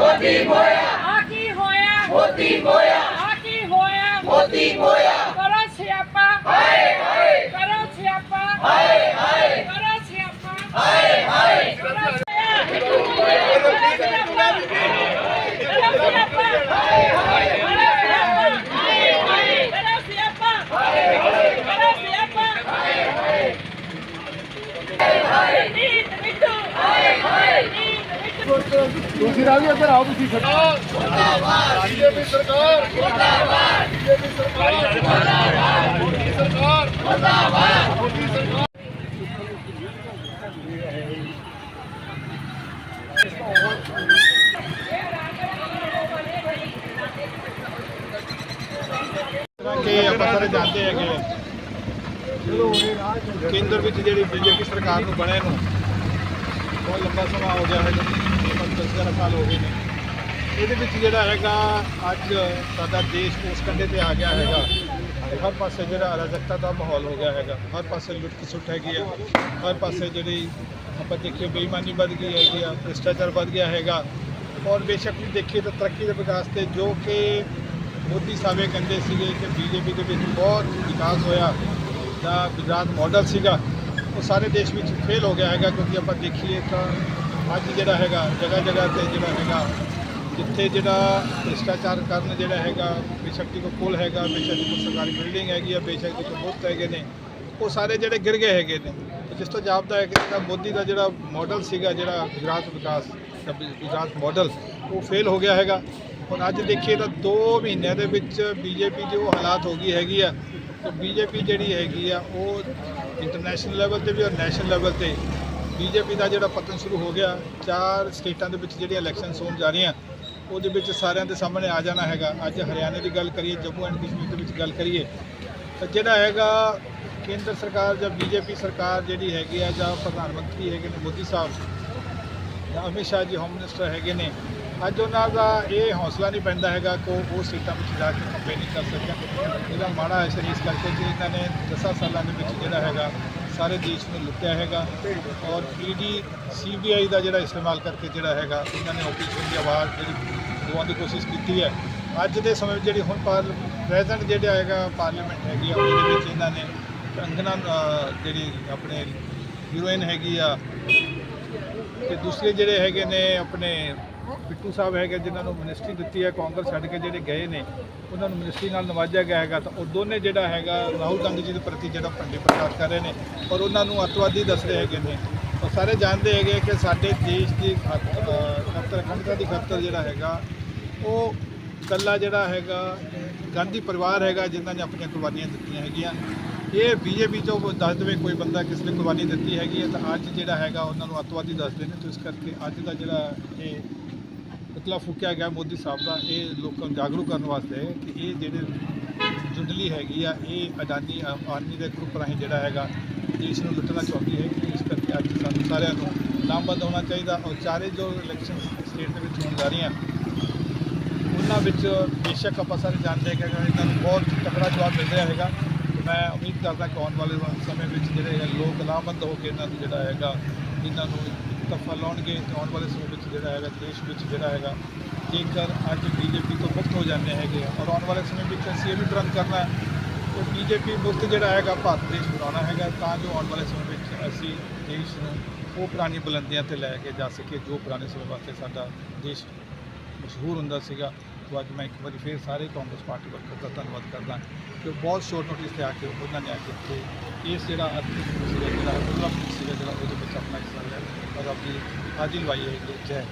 ਮੋਦੀ ਮੋਇਆ। ਆ ਕੀ ਹੋਇਆ? ਮੋਦੀ ਮੋਇਆ। ਆ ਕੀ ਹੋਇਆ? ਮੋਦੀ ਮੋਇਆ। ਤੁਸੀਂ ਰਾਜੀ ਇੱਧਰ ਆਓ, ਤੁਸੀਂ ਸਰਕਾਰ ਮੁਰਦਾਬਾਦ ਬੀਜੇਪੀ ਸਰਕਾਰ ਮੁਰਦਾਬਾਦ ਬੀਜੇਪੀ ਸਰਕਾਰ ਮੁਰਦਾਬਾਦ ਮੋਦੀ ਸਰਕਾਰ ਮੁਰਦਾਬਾਦ ਮੋਦੀ ਸਰਕਾਰ ਕਿ ਆਪਾਂ ਸਾਰੇ ਜਾਣਦੇ ਹੈਗੇ ਕੇਂਦਰ ਵਿੱਚ ਜਿਹੜੀ ਬੀਜੇਪੀ ਸਰਕਾਰ ਨੂੰ ਬਣੇ ਨੂੰ ਬਹੁਤ ਲੰਬਾ ਸਮਾਂ ਹੋ ਗਿਆ ਹੈ ਤਕਰੀਬਨ 10 ਸਾਲ ਹੋ ਗਏ ਨੇ। ਇਹਦੇ ਵਿੱਚ ਜਿਹੜਾ ਹੈਗਾ, ਅੱਜ ਸਾਡਾ ਦੇਸ਼ ਉਸ ਕੰਢੇ ਤੇ ਆ ਗਿਆ ਹੈਗਾ। ਤੇ ਹਰ ਪਾਸੇ ਜਿਹੜਾ ਅਰਾਜਕਤਾ ਦਾ ਮਾਹੌਲ ਹੋ ਗਿਆ ਹੈਗਾ। ਹਰ ਪਾਸੇ ਲੁੱਟ ਖਸੁੱਟ ਹੈਗੀ ਆ। ਹਰ ਪਾਸੇ ਜਿਹੜੀ ਆਪਾਂ ਦੇਖੀਏ, ਬੇਈਮਾਨੀ ਵੱਧ ਗਈ ਹੈਗੀ ਆ, ਭ੍ਰਿਸ਼ਟਾਚਾਰ ਵੱਧ ਗਿਆ ਹੈਗਾ। ਔਰ ਬੇਸ਼ੱਕ ਵੀ ਦੇਖੀਏ ਤਾਂ ਤਰੱਕੀ ਦੇ ਵਿਕਾਸ ਤੇ ਜੋ ਕਿ ਮੋਦੀ ਸਾਹਿਬ ਇਹ ਕਹਿੰਦੇ ਸੀਗੇ ਕਿ ਬੀਜੇਪੀ ਦੇ ਵਿੱਚ ਬਹੁਤ ਵਿਕਾਸ ਹੋਇਆ। ਦਾ ਗੁਜਰਾਤ ਮਾਡਲ ਸੀਗਾ। ਉਹ ਸਾਰੇ ਦੇਸ਼ ਵਿੱਚ ਫੇਲ ਹੋ ਗਿਆ ਹੈਗਾ, ਕਿਉਂਕਿ ਆਪਾਂ ਦੇਖੀਏ ਤਾਂ ਅੱਜ ਜਿਹੜਾ ਹੈਗਾ, ਜਗ੍ਹਾ ਜਗ੍ਹਾ ਤੇ ਜਿਹੜਾ ਹੈਗਾ, ਜਿੱਥੇ ਜਿਹੜਾ ਭ੍ਰਿਸ਼ਟਾਚਾਰ ਕਰਨ ਜਿਹੜਾ ਹੈਗਾ, ਬੇਸ਼ੱਕ ਦੀ ਕੋਈ ਪੁਲ ਹੈਗਾ, ਬੇਸ਼ੱਕ ਦੀ ਸਰਕਾਰੀ ਬਿਲਡਿੰਗ ਹੈਗੀ ਆ, ਬੇਸ਼ੱਕ ਦੀ ਕੋਈ ਮੁਫਤ ਹੈਗੇ ਨੇ, ਉਹ ਸਾਰੇ ਜਿਹੜੇ ਗਿਰ ਗਏ ਹੈਗੇ ਨੇ। ਜਿਸ ਤੋਂ ਜਾਪਦਾ ਹੈ ਕਿ ਜਿਹੜਾ ਮੋਦੀ ਦਾ ਜਿਹੜਾ ਮਾਡਲ ਸੀਗਾ, ਜਿਹੜਾ ਗੁਜਰਾਤ ਵਿਕਾਸ ਦਾ ਗੁਜਰਾਤ ਮਾਡਲ ਉਹ ਫੇਲ ਹੋ ਗਿਆ ਹੈਗਾ। ਹੁਣ ਅੱਜ ਦੇਖੀਏ ਤਾਂ 2 ਮਹੀਨਿਆਂ ਦੇ ਵਿੱਚ ਬੀਜੇਪੀ ਦੀ ਉਹ ਹਾਲਾਤ ਹੋ ਗਈ ਹੈਗੀ ਆ ਕਿ ਬੀਜੇਪੀ ਜਿਹੜੀ ਹੈਗੀ ਆ, ਉਹ ਇੰਟਰਨੈਸ਼ਨਲ ਲੈਵਲ ਤੇ ਵੀ ਔਰ ਨੈਸ਼ਨਲ ਲੈਵਲ ਤੇ ਬੀਜੇਪੀ ਦਾ ਜਿਹੜਾ ਪਤਨ ਸ਼ੁਰੂ ਹੋ ਗਿਆ, ਚਾਰ ਸਟੇਟਾਂ ਦੇ ਵਿੱਚ ਜਿਹੜੀਆਂ ਇਲੈਕਸ਼ਨਸ ਹੋਣ ਜਾ ਰਹੀਆਂ, ਉਹਦੇ ਵਿੱਚ ਸਾਰਿਆਂ ਦੇ ਸਾਹਮਣੇ ਆ ਜਾਣਾ ਹੈਗਾ। ਅੱਜ ਹਰਿਆਣੇ ਦੀ ਗੱਲ ਕਰੀਏ, ਜੰਮੂ ਐਂਡ ਕਸ਼ਮੀਰ ਦੇ ਵਿੱਚ ਗੱਲ ਕਰੀਏ, ਤਾਂ ਜਿਹੜਾ ਹੈਗਾ ਕੇਂਦਰ ਸਰਕਾਰ ਜਾਂ ਬੀਜੇਪੀ ਸਰਕਾਰ ਜਿਹੜੀ ਹੈਗੀ ਆ ਜਾਂ ਪ੍ਰਧਾਨ ਮੰਤਰੀ ਹੈਗੇ ਨੇ ਮੋਦੀ ਸਾਹਿਬ ਜਾਂ ਅਮਿਤ ਸ਼ਾਹ ਜੀ ਹੋਮ ਮਿਨਿਸਟਰ ਹੈਗੇ ਨੇ ਅੱਜ ਉਹਨਾਂ ਦਾ ਇਹ ਹੌਸਲਾ ਨਹੀਂ ਪੈਂਦਾ ਹੈਗਾ ਕਿ ਉਹ ਉਹ ਸੀਟਾਂ ਵਿੱਚ ਜਾ ਕੇ ਕੰਪੇਨਿੰਗ ਕਰ ਸਕਣ। ਇਹਦਾ ਮਾੜਾ ਅਸਰ ਇਸ ਕਰਕੇ ਕਿ ਇਹਨਾਂ ਨੇ 10 ਸਾਲਾਂ ਦੇ ਵਿੱਚ ਜਿਹੜਾ ਹੈਗਾ, ਸਾਰੇ ਦੇਸ਼ ਨੂੰ ਲੁੱਟਿਆ ਹੈਗਾ। ਔਰ ਈਡੀ ਸੀਬੀਆਈ ਦਾ ਜਿਹੜਾ ਇਸਤੇਮਾਲ ਕਰਕੇ ਜਿਹੜਾ ਹੈਗਾ, ਇਹਨਾਂ ਨੇ ਆਪੋਜੀਸ਼ਨ ਦੀ ਆਵਾਜ਼ ਜਿਹੜੀ ਦਵਾਉਣ ਦੀ ਕੋਸ਼ਿਸ਼ ਕੀਤੀ ਹੈ। ਅੱਜ ਦੇ ਸਮੇਂ ਵਿੱਚ ਜਿਹੜੀ ਹੁਣ ਪਾਰ ਪ੍ਰੈਜ਼ੈਂਟ ਜਿਹੜਾ ਹੈਗਾ ਪਾਰਲੀਮੈਂਟ ਹੈਗੀ ਆ, ਉਹਦੇ ਵਿੱਚ ਇਹਨਾਂ ਨੇ ਕੰਗਨਾ ਜਿਹੜੀ ਆਪਣੇ ਹੀਰੋਇਨ ਹੈਗੀ ਆ, ਤੇ ਦੂਸਰੇ ਜਿਹੜੇ ਹੈਗੇ ਨੇ ਆਪਣੇ ਬਿੱਟੂ ਸਾਹਿਬ ਹੈਗੇ ਜਿਨ੍ਹਾਂ ਨੂੰ ਮਿਨਿਸਟਰੀ ਦਿੱਤੀ ਹੈ, ਕਾਂਗਰਸ ਛੱਡ ਕੇ ਜਿਹੜੇ ਗਏ ਨੇ, ਉਹਨਾਂ ਨੂੰ ਮਿਨਿਸਟਰੀ ਨਾਲ ਨਵਾਜਿਆ ਗਿਆ ਹੈਗਾ। ਤਾਂ ਉਹ ਦੋਨੇ ਜਿਹੜਾ ਹੈਗਾ, ਰਾਹੁਲ ਗਾਂਧੀ ਜੀ ਦੇ ਪ੍ਰਤੀ ਜਿਹੜਾ ਭੰਡੇ ਪ੍ਰਚਾਰ ਕਰ ਰਹੇ ਨੇ, ਔਰ ਉਹਨਾਂ ਨੂੰ ਅੱਤਵਾਦੀ ਦੱਸਦੇ ਹੈਗੇ ਨੇ। ਔਰ ਸਾਰੇ ਜਾਣਦੇ ਹੈਗੇ ਕਿ ਸਾਡੇ ਦੇਸ਼ ਦੀ ਖਾਤ- ਅਹ ਅਖੰਡਤਾ ਦੀ ਖਾਤਰ ਜਿਹੜਾ ਹੈਗਾ, ਉਹ ਕੱਲਾ ਜਿਹੜਾ ਹੈਗਾ, ਗਾਂਧੀ ਪਰਿਵਾਰ ਹੈਗਾ ਜਿਨ੍ਹਾਂ ਨੇ ਆਪਣੀਆਂ ਕੁਰਬਾਨੀਆਂ ਦਿੱਤੀਆਂ ਹੈਗੀਆਂ। ਇਹ ਬੀਜੇਪੀ ਚੋਂ ਦੱਸ ਦੇਵੇ ਕੋਈ ਬੰਦਾ ਕਿਸ ਨੇ ਕੁਰਬਾਨੀ ਦਿੱਤੀ ਹੈਗੀ ਹੈ, ਤਾਂ ਅੱਜ ਜਿਹੜਾ ਹੈਗਾ, ਉਹਨਾਂ ਨੂੰ ਅੱਤਵਾਦੀ ਦੱਸਦੇ ਨੇ, ਤਾਂ ਇਸ ਕਰਕੇ ਅੱਜ ਦਾ ਜਿਹੜਾ ਇਹ ਪੁਤਲਾ ਫੂਕਿਆ ਗਿਆ ਮੋਦੀ ਸਾਹਿਬ ਦਾ, ਇਹ ਲੋਕਾਂ ਨੂੰ ਜਾਗਰੂਕ ਕਰਨ ਵਾਸਤੇ ਕਿ ਇਹ ਜਿਹੜੇ ਜੁੰਡਲੀ ਹੈਗੀ ਆ, ਇਹ ਅਡਾਨੀ ਆਰਮੀ ਦੇ ਗਰੁੱਪ ਰਾਹੀਂ ਜਿਹੜਾ ਹੈਗਾ, ਦੇਸ਼ ਨੂੰ ਲੁੱਟਣਾ ਚਾਹੁੰਦੀ ਹੈ, ਇਸ ਕਰਕੇ ਅੱਜ ਸਾਨੂੰ ਸਾਰਿਆਂ ਨੂੰ ਲਾਮਬੰਦ ਹੋਣਾ ਚਾਹੀਦਾ ਔਰ ਚਾਰੇ ਜੋ ਇਲੈਕਸ਼ਨ ਸਟੇਟ ਦੇ ਵਿੱਚ ਹੋਣ ਜਾ ਰਹੀਆਂ, ਉਹਨਾਂ ਵਿੱਚ ਬੇਸ਼ੱਕ ਆਪਾਂ ਸਾਰੇ ਜਾਣਦੇ ਹਾਂ ਕਿ ਇਹਨਾਂ ਨੂੰ ਬਹੁਤ ਤਕੜਾ ਜਵਾਬ ਮਿਲ ਰਿਹਾ ਹੈਗਾ। ਮੈਂ ਉਮੀਦ ਕਰਦਾ ਕਿ ਆਉਣ ਵਾਲੇ ਸਮੇਂ ਵਿੱਚ ਜਿਹੜੇ ਲੋਕ ਲਾਮਬੰਦ ਹੋ ਕੇ ਇਹਨਾਂ ਨੂੰ ਜਿਹੜਾ ਹੈਗਾ, ਇਹਨਾਂ ਨੂੰ ਤਫਾ ਲਾਉਣਗੇ ਤੇ ਆਉਣ ਵਾਲੇ ਸਮੇਂ ਵਿੱਚ ਜਿਹੜਾ ਹੈਗਾ, ਦੇਸ਼ ਵਿੱਚ ਜਿਹੜਾ ਹੈਗਾ, ਜੇਕਰ ਅੱਜ ਬੀਜੇਪੀ ਤੋਂ ਮੁਕਤ ਹੋ ਜਾਂਦੇ ਹੈਗੇ ਔਰ ਆਉਣ ਵਾਲੇ ਸਮੇਂ ਵਿੱਚ ਅਸੀਂ ਇਹ ਵੀ ਪ੍ਰਣ ਕਰਨਾ ਹੈ ਕਿ ਬੀਜੇਪੀ ਮੁਕਤ ਜਿਹੜਾ ਹੈਗਾ, ਭਾਰਤ ਦੇਸ਼ ਬਣਾਉਣਾ ਹੈਗਾ, ਤਾਂ ਜੋ ਆਉਣ ਵਾਲੇ ਸਮੇਂ ਵਿੱਚ ਅਸੀਂ ਦੇਸ਼ ਨੂੰ ਉਹ ਪੁਰਾਣੀ ਬੁਲੰਦੀਆਂ ਤੇ ਲੈ ਕੇ ਜਾ ਸਕੀਏ, ਜੋ ਪੁਰਾਣੇ ਸਮੇਂ ਵਾਸਤੇ ਸਾਡਾ ਦੇਸ਼ ਮਸ਼ਹੂਰ ਹੁੰਦਾ ਸੀਗਾ। ਤੋਂ ਅੱਜ ਮੈਂ ਇੱਕ ਵਾਰੀ ਫੇਰ ਸਾਰੇ ਕਾਂਗਰਸ ਪਾਰਟੀ ਵਰਕਰ ਦਾ ਧੰਨਵਾਦ ਕਰਦਾ ਕਿ ਬਹੁਤ ਸ਼ੋਰਟ ਨੋਟਿਸ ਤੇ ਆ ਕੇ ਉਹਨਾਂ ਨੇ ਆ ਕੇ ਇੱਥੇ ਇਸ ਜਿਹੜਾ ਆਰਥਿਕ ਸੀਗਾ ਜਿਹੜਾ ਡਿਵੈਲਪਮੈਂਟ ਸੀਗਾ ਜਿਹੜਾ ਉਹਦੇ ਵਿੱਚ ਆਪਣਾ ਹਿੱਸਾ ਲਿਆ। ਔਰ ਆਪਣੀ ਹਾਜ਼ਰੀ ਲਵਾਈ ਹੈ, ਜੈ